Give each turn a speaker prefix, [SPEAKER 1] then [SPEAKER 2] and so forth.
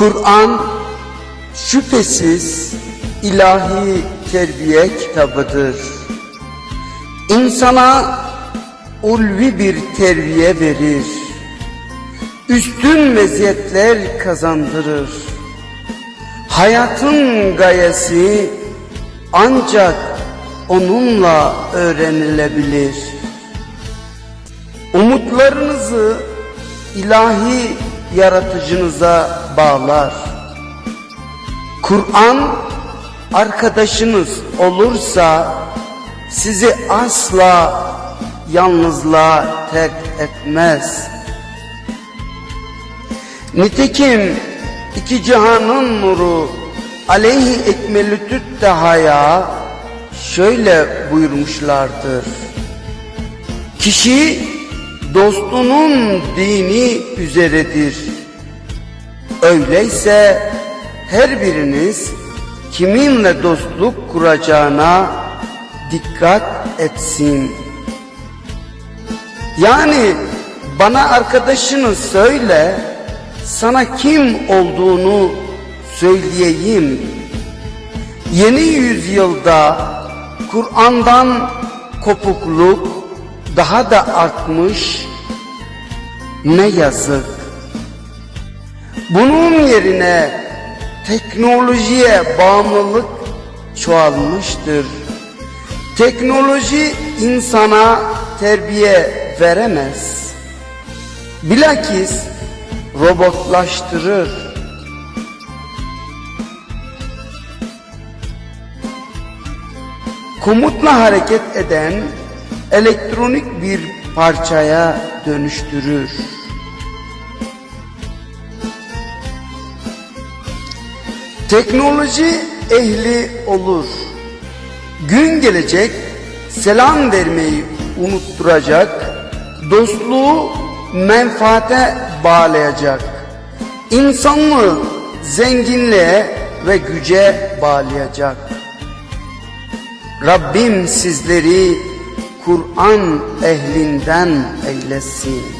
[SPEAKER 1] Kur'an şüphesiz ilahi terbiye kitabıdır. İnsana ulvi bir terbiye verir. Üstün meziyetler kazandırır. Hayatın gayesi ancak onunla öğrenilebilir. Umutlarınızı ilahi yaratıcınıza bağlar. Kur'an arkadaşınız olursa sizi asla yalnızlığa terk etmez. Nitekim iki cihanın nuru aleyhi ekmelü tüttehaya şöyle buyurmuşlardır. Kişi dostunun dini üzeredir. Öyleyse her biriniz kiminle dostluk kuracağına dikkat etsin. Yani bana arkadaşını söyle, sana kim olduğunu söyleyeyim. Yeni yüzyılda Kur'an'dan kopukluk daha da artmış. Ne yazık. Bunun yerine teknolojiye bağımlılık çoğalmıştır. Teknoloji insana terbiye veremez. Bilakis robotlaştırır. Komutla hareket eden elektronik bir parçaya dönüştürür. Teknoloji ehli olur. Gün gelecek selam vermeyi unutturacak, dostluğu menfaate bağlayacak, insanlığı zenginliğe ve güce bağlayacak. Rabbim sizleri Kur'an ehlinden eylesin.